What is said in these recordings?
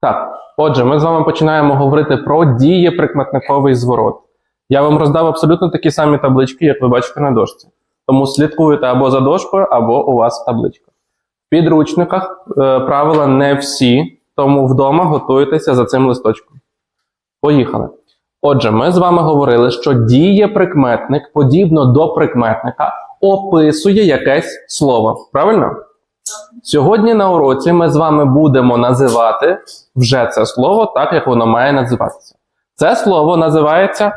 Так, отже, ми з вами починаємо говорити про дієприкметниковий зворот. Я вам роздав абсолютно такі самі таблички, як ви бачите на дошці. Тому слідкуйте або за дошкою, або у вас в табличках. В підручниках е, правила не всі, тому вдома готуйтеся за цим листочком. Поїхали. Отже, ми з вами говорили, що дієприкметник, подібно до прикметника, описує якесь слово. Правильно? Сьогодні на уроці ми з вами будемо називати вже це слово так, як воно має називатися. Це слово називається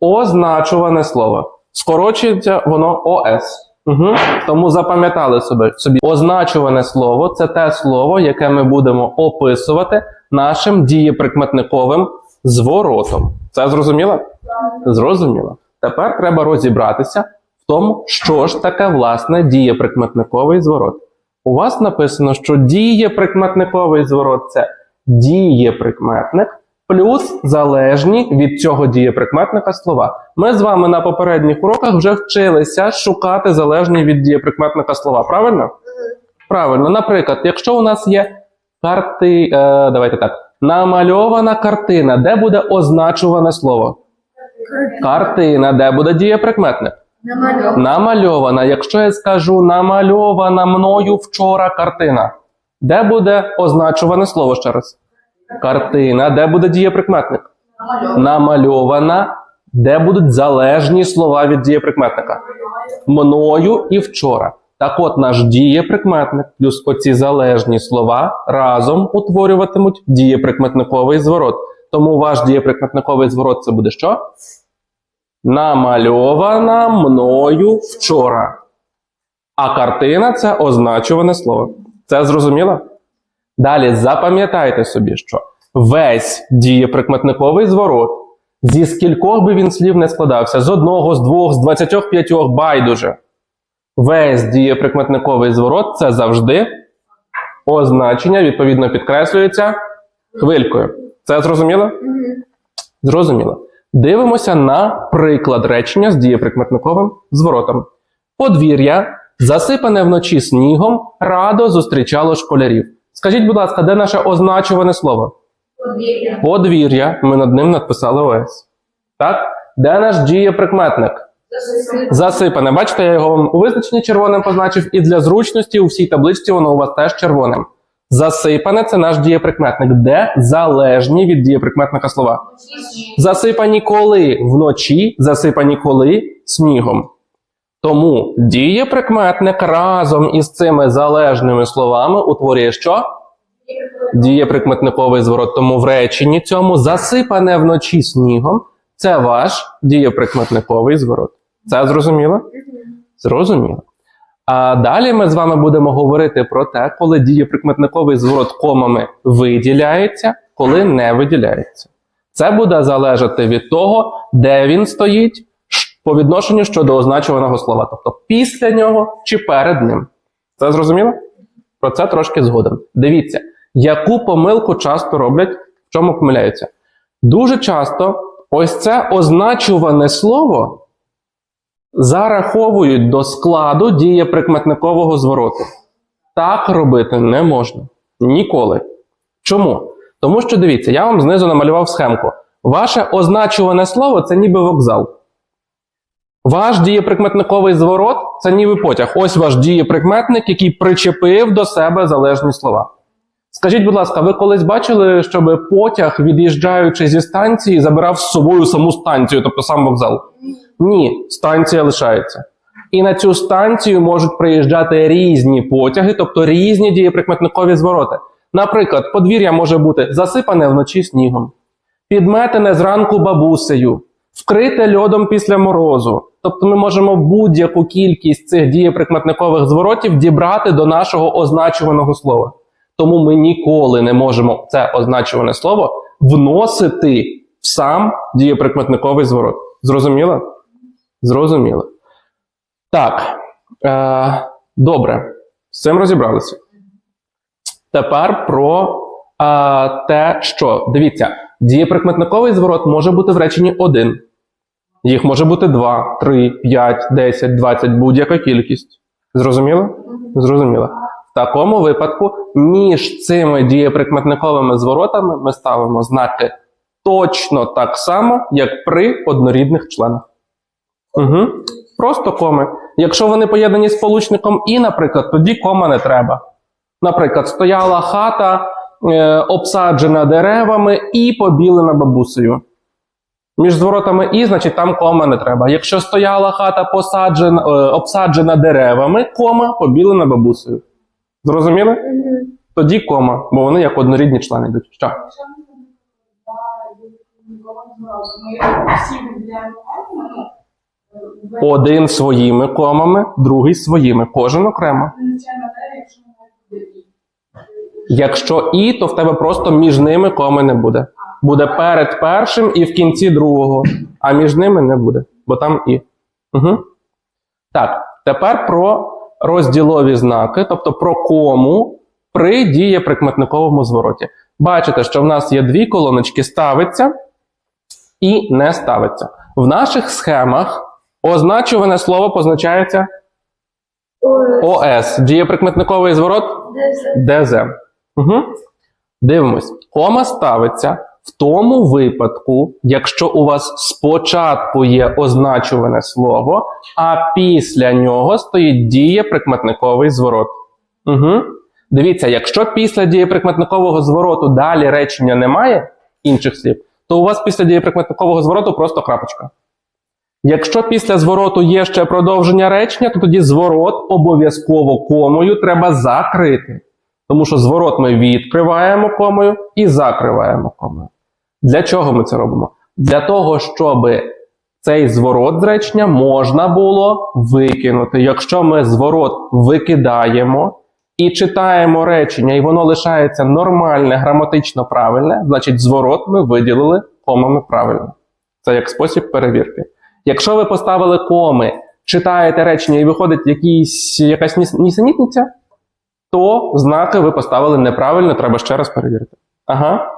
означуване слово. Скорочується воно ОС. Угу. Тому запам'ятали собі, собі. Означуване слово це те слово, яке ми будемо описувати нашим дієприкметниковим зворотом. Це зрозуміло? Зрозуміло. Тепер треба розібратися в тому, що ж таке власне дієприкметниковий зворот. У вас написано, що дієприкметниковий зворот це дієприкметник плюс залежні від цього дієприкметника слова. Ми з вами на попередніх уроках вже вчилися шукати залежні від дієприкметника слова. Правильно? Правильно. Наприклад, якщо у нас є карти, е, давайте так, намальована картина, де буде означуване слово? Картина, де буде дієприкметник? Намальовано. Намальована. Якщо я скажу намальована мною вчора картина, де буде означуване слово ще раз? Картина, де буде дієприкметник? Намальовано. Намальована, де будуть залежні слова від дієприкметника? Мною і вчора. Так от наш дієприкметник плюс оці залежні слова разом утворюватимуть дієприкметниковий зворот. Тому ваш дієприкметниковий зворот це буде що? Намальована мною вчора. А картина це означуване слово. Це зрозуміло? Далі запам'ятайте собі, що весь дієприкметниковий зворот, зі скількох би він слів не складався, з одного, з двох, з двадцятьох п'ятьох, байдуже. Весь дієприкметниковий зворот це завжди означення, відповідно, підкреслюється хвилькою. Це зрозуміло? Зрозуміло. Дивимося на приклад речення з дієприкметниковим зворотом. Подвір'я, засипане вночі снігом, радо зустрічало школярів. Скажіть, будь ласка, де наше означуване слово? Подвір'я. Подвір'я. Ми над ним надписали ОС. Так? Де наш дієприкметник? Засипане. Бачите, я його вам у визначенні червоним позначив, і для зручності у всій табличці воно у вас теж червоним. Засипане це наш дієприкметник, де залежні від дієприкметника слова. Засипані коли вночі, засипані коли снігом. Тому дієприкметник разом із цими залежними словами утворює що? Дієприкметниковий зворот. Тому в реченні цьому засипане вночі снігом це ваш дієприкметниковий зворот. Це зрозуміло? Зрозуміло. А далі ми з вами будемо говорити про те, коли дієприкметниковий зворот комами виділяється, коли не виділяється. Це буде залежати від того, де він стоїть по відношенню щодо означуваного слова, тобто після нього чи перед ним. Це зрозуміло? Про це трошки згодом. Дивіться, яку помилку часто роблять, в чому помиляються. Дуже часто ось це означуване слово зараховують до складу дієприкметникового звороту. Так робити не можна. Ніколи. Чому? Тому що дивіться, я вам знизу намалював схемку. Ваше означуване слово це ніби вокзал. Ваш дієприкметниковий зворот це ніби потяг. Ось ваш дієприкметник, який причепив до себе залежні слова. Скажіть, будь ласка, ви колись бачили, щоб потяг, від'їжджаючи зі станції, забирав з собою саму станцію, тобто сам вокзал? Ні, станція лишається. І на цю станцію можуть приїжджати різні потяги, тобто різні дієприкметникові звороти. Наприклад, подвір'я може бути засипане вночі снігом, підметене зранку бабусею, вкрите льодом після морозу. Тобто ми можемо будь-яку кількість цих дієприкметникових зворотів дібрати до нашого означуваного слова. Тому ми ніколи не можемо це означуване слово вносити в сам дієприкметниковий зворот. Зрозуміло? Зрозуміло. Так. Е, добре. З цим розібралися. Тепер про е, те, що дивіться, дієприкметниковий зворот може бути в реченні один. Їх може бути 2, 3, 5, 10, 20, будь-яка кількість. Зрозуміло? Зрозуміло. В такому випадку між цими дієприкметниковими зворотами ми ставимо знаки точно так само, як при однорідних членах. Угу. Просто коми. Якщо вони поєднані з сполучником і, наприклад, тоді кома не треба. Наприклад, стояла хата, е, обсаджена деревами і побілена бабусею. Між зворотами і, значить, там кома не треба. Якщо стояла хата посаджена, е, обсаджена деревами, кома побілена бабусею. Зрозуміли? Тоді кома, бо вони як однорідні члени йдуть. Що? Всі виділяємо окремо, ну, в- Один своїми комами, другий своїми, кожен окремо. якщо і. То в тебе просто між ними коми не буде. Буде перед першим і в кінці другого, а між ними не буде, бо там і. Угу. Так, тепер про розділові знаки, тобто про кому при дієприкметниковому звороті. Бачите, що в нас є дві колоночки ставиться і не ставиться. В наших схемах означуване слово позначається ОС. Дієприкметниковий зворот ДЗ. Угу. Дивимось. Кома ставиться в тому випадку, якщо у вас спочатку є означуване слово, а після нього стоїть дієприкметниковий зворот. Угу. Дивіться, якщо після дієприкметникового звороту далі речення немає інших слів, то у вас після дієприкметникового звороту просто крапочка. Якщо після звороту є ще продовження речення, то тоді зворот обов'язково комою треба закрити. Тому що зворот ми відкриваємо комою і закриваємо комою. Для чого ми це робимо? Для того, щоб цей зворот з речення можна було викинути. Якщо ми зворот викидаємо і читаємо речення, і воно лишається нормальне, граматично правильне, значить зворот ми виділили комами правильно. Це як спосіб перевірки. Якщо ви поставили коми, читаєте речення і виходить якісь, якась нісенітниця, то знаки ви поставили неправильно, треба ще раз перевірити. Ага.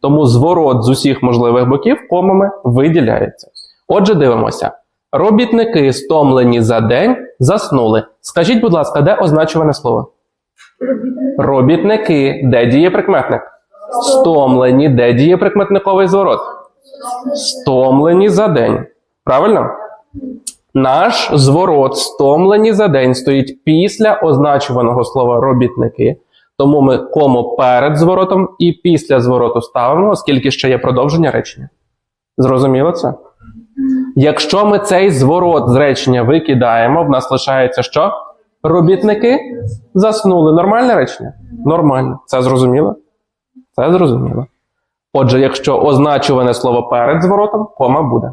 Тому зворот з усіх можливих боків комами виділяється. Отже, дивимося. Робітники, стомлені за день, заснули. Скажіть, будь ласка, де означуване слово? Робітники, де дієприкметник? Стомлені, де дієприкметниковий зворот? Стомлені за день. Правильно? Наш зворот стомлені за день стоїть після означуваного слова робітники. Тому ми кому перед зворотом і після звороту ставимо, оскільки ще є продовження речення. Зрозуміло це? Якщо ми цей зворот з речення викидаємо, в нас лишається що? Робітники заснули. Нормальне речення? Нормально. Це зрозуміло? Це зрозуміло. Отже, якщо означуване слово перед зворотом, кома буде.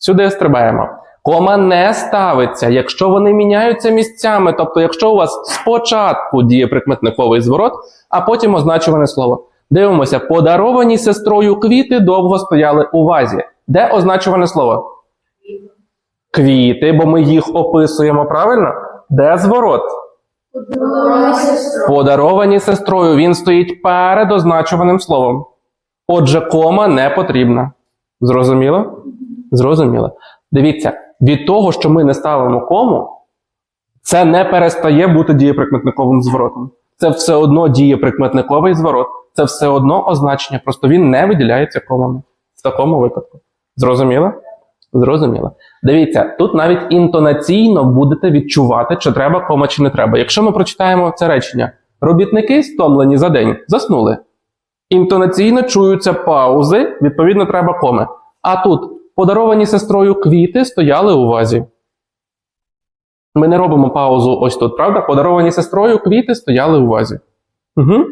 Сюди стрибаємо. Кома не ставиться, якщо вони міняються місцями. Тобто, якщо у вас спочатку діє прикметниковий зворот, а потім означуване слово. Дивимося, подаровані сестрою квіти довго стояли у вазі. Де означуване слово? Квіти, бо ми їх описуємо правильно? Де зворот? Подаровані сестрою. Він стоїть перед означуваним словом. Отже, кома не потрібна. Зрозуміло? Зрозуміло. Дивіться, від того, що ми не ставимо кому, це не перестає бути дієприкметниковим зворотом. Це все одно дієприкметниковий зворот, це все одно означення, просто він не виділяється комами в такому випадку. Зрозуміло? Зрозуміло. Дивіться, тут навіть інтонаційно будете відчувати, чи треба кома, чи не треба. Якщо ми прочитаємо це речення: робітники стомлені за день, заснули. Інтонаційно чуються паузи, відповідно, треба коми. А тут подаровані сестрою квіти стояли у вазі. Ми не робимо паузу ось тут, правда? Подаровані сестрою квіти стояли у вазі. Угу.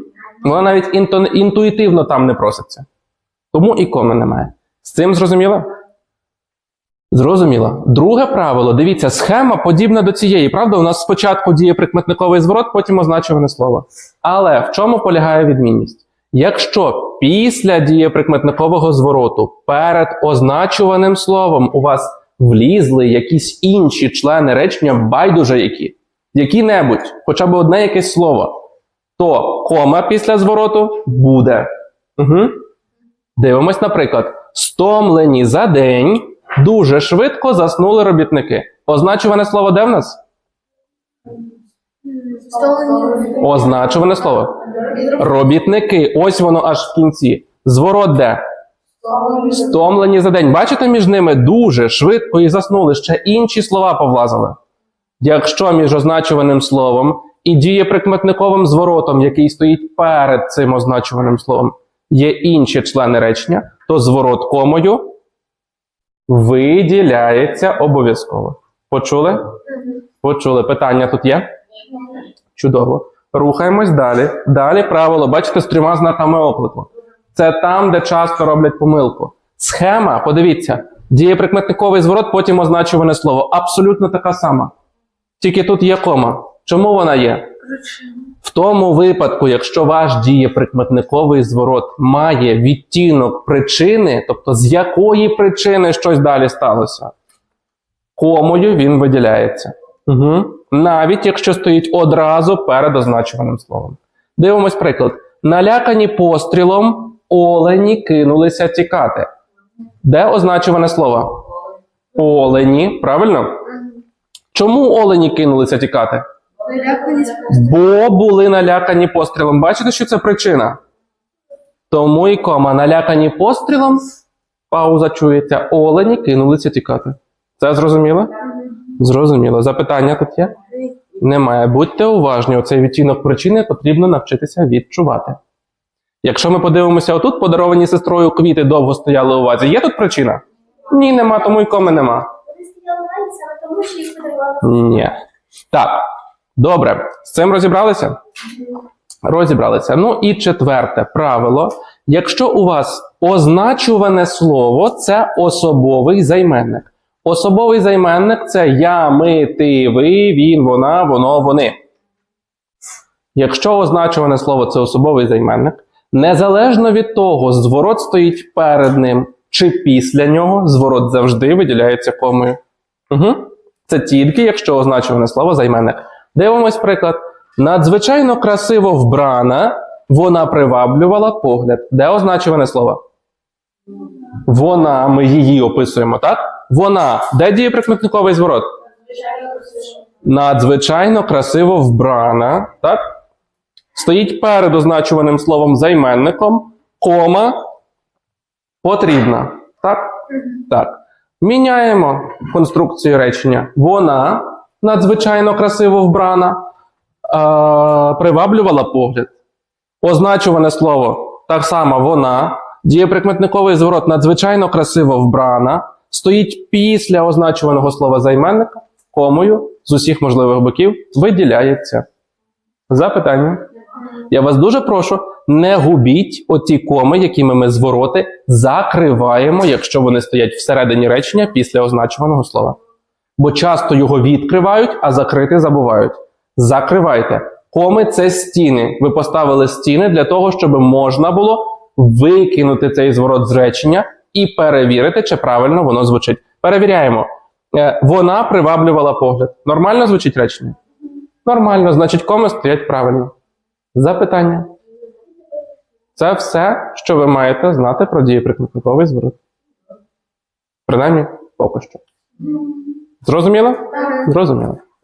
Вона навіть інтон, інтуїтивно там не проситься. Тому і коми немає. З цим зрозуміло? Зрозуміло. Друге правило. Дивіться, схема подібна до цієї. Правда, у нас спочатку діє прикметниковий зворот, потім означуване слово. Але в чому полягає відмінність? Якщо після дієприкметникового звороту перед означуваним словом у вас влізли якісь інші члени речення, байдуже які, які-небудь, хоча б одне якесь слово, то кома після звороту буде. Угу. Дивимось, наприклад, стомлені за день, дуже швидко заснули робітники. Означуване слово де в нас? Означуване слово. Робітники. Ось воно аж в кінці. Зворот де? Стомлені за день. Бачите, між ними дуже швидко і заснули. Ще інші слова повлазили. Якщо між означуваним словом і дієприкметниковим зворотом, який стоїть перед цим означуваним словом, є інші члени речення, то зворот комою виділяється обов'язково. Почули? Почули. Питання тут є? Чудово. Рухаємось далі. Далі правило, бачите, з трьома знаками оклику. Це там, де часто роблять помилку. Схема, подивіться, дієприкметниковий зворот, потім означуване слово. Абсолютно така сама. Тільки тут є кома. Чому вона є? В тому випадку, якщо ваш дієприкметниковий зворот має відтінок причини, тобто з якої причини щось далі сталося, комою він виділяється. Угу. Навіть якщо стоїть одразу перед означуваним словом. Дивимось приклад. Налякані пострілом олені кинулися тікати. Де означуване слово? Олені, правильно? Чому олені кинулися тікати? Бо були налякані пострілом. Бачите, що це причина? Тому і кома налякані пострілом, пауза чується, олені кинулися тікати. Це зрозуміло? Зрозуміло. Запитання тут є? Немає. Будьте уважні, оцей відтінок причини потрібно навчитися відчувати. Якщо ми подивимося отут, подаровані сестрою квіти довго стояли у вазі. Є тут причина? Ні, нема, тому і коми нема. Ні. Так, добре, з цим розібралися? Розібралися. Ну і четверте правило. Якщо у вас означуване слово це особовий займенник. Особовий займенник це я, ми, ти, ви, він, вона, воно, вони. Якщо означуване слово це особовий займенник, незалежно від того, зворот стоїть перед ним чи після нього, зворот завжди виділяється комою. Угу. Це тільки якщо означуване слово займенник. Дивимось приклад. Надзвичайно красиво вбрана, вона приваблювала погляд. Де означуване слово? Вона, ми її описуємо, так? Вона. Де діє прикметниковий зворот? Надзвичайно красиво вбрана, так? Стоїть перед означуваним словом займенником, кома потрібна. Так? Так. Міняємо конструкцію речення. Вона надзвичайно красиво вбрана, приваблювала погляд. Означуване слово так само вона. Дієприкметниковий зворот надзвичайно красиво вбрана. Стоїть після означуваного слова займенника, комою з усіх можливих боків виділяється. Запитання. Я вас дуже прошу, не губіть оті коми, якими ми звороти закриваємо, якщо вони стоять всередині речення після означуваного слова. Бо часто його відкривають, а закрити забувають. Закривайте. Коми це стіни. Ви поставили стіни для того, щоб можна було викинути цей зворот з речення і перевірити, чи правильно воно звучить. Перевіряємо. Е, Вона приваблювала погляд. Нормально звучить речення? Нормально, значить, коми стоять правильно. Запитання. Це все, що ви маєте знати про дієприкметниковий зворот. Принаймні, поки що. Зрозуміло? Зрозуміло.